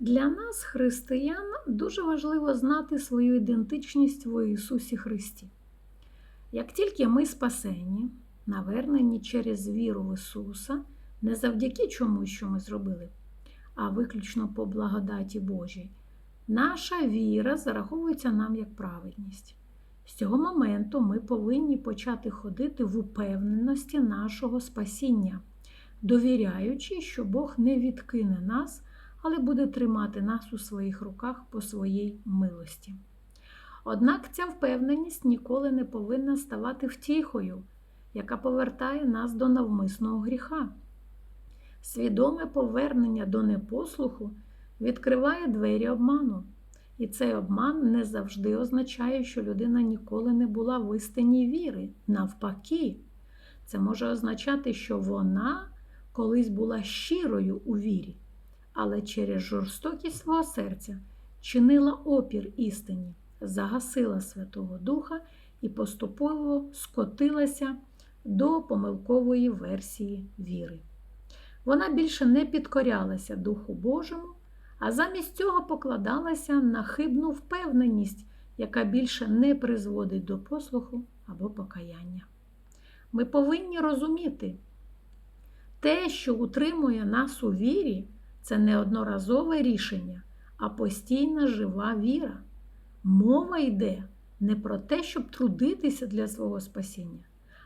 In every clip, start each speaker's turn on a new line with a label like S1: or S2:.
S1: Для нас, християн, дуже важливо знати свою ідентичність в Ісусі Христі. Як тільки ми спасені, навернені через віру в Ісуса, не завдяки чомусь, що ми зробили, а виключно по благодаті Божій, наша віра зараховується нам як праведність. З цього моменту ми повинні почати ходити в упевненості нашого спасіння, довіряючи, що Бог не відкине нас, але буде тримати нас у своїх руках по своїй милості. Однак ця впевненість ніколи не повинна ставати втіхою, яка повертає нас до навмисного гріха. Свідоме повернення до непослуху відкриває двері обману. І цей обман не завжди означає, що людина ніколи не була в істині віри. Навпаки, це може означати, що вона колись була щирою у вірі, але через жорстокість свого серця чинила опір істині, загасила Святого Духа і поступово скотилася до помилкової версії віри. Вона більше не підкорялася Духу Божому а замість цього покладалася на хибну впевненість, яка більше не призводить до послуху або покаяння. Ми повинні розуміти, те, що утримує нас у вірі, це не одноразове рішення, а постійна жива віра. Мова йде не про те, щоб трудитися для свого спасіння,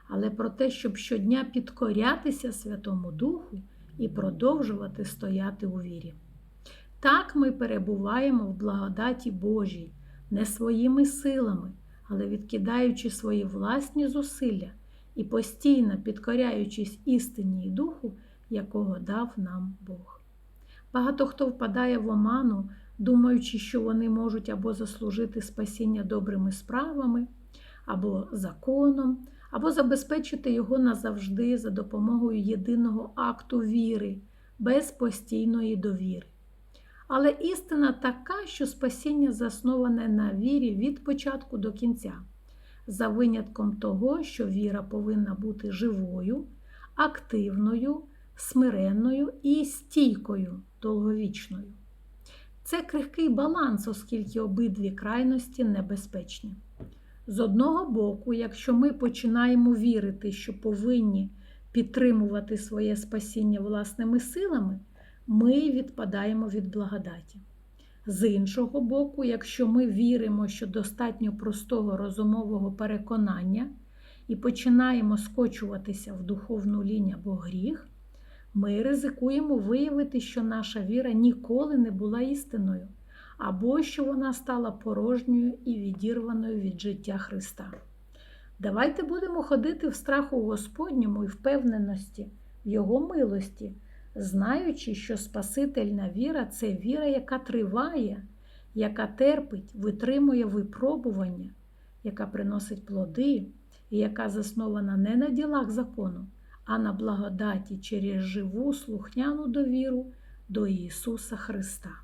S1: але про те, щоб щодня підкорятися Святому Духу і продовжувати стояти у вірі. Так ми перебуваємо в благодаті Божій, не своїми силами, але відкидаючи свої власні зусилля і постійно підкоряючись істині і духу, якого дав нам Бог. Багато хто впадає в оману, думаючи, що вони можуть або заслужити спасіння добрими справами, або законом, або забезпечити його назавжди за допомогою єдиного акту віри, без постійної довіри. Але істина така, що спасіння засноване на вірі від початку до кінця, за винятком того, що віра повинна бути живою, активною, смиренною і стійкою, довговічною. Це крихкий баланс, оскільки обидві крайності небезпечні. З одного боку, якщо ми починаємо вірити, що повинні підтримувати своє спасіння власними силами, ми відпадаємо від благодаті. З іншого боку, якщо ми віримо, що достатньо простого розумового переконання і починаємо скочуватися в духовну лінь або гріх, ми ризикуємо виявити, що наша віра ніколи не була істиною, або що вона стала порожньою і відірваною від життя Христа. Давайте будемо ходити в страху Господньому і впевненості в Його милості знаючи, що Спасительна віра це віра, яка триває, яка терпить, витримує випробування, яка приносить плоди, і яка заснована не на ділах закону, а на благодаті через живу слухняну довіру до Ісуса Христа.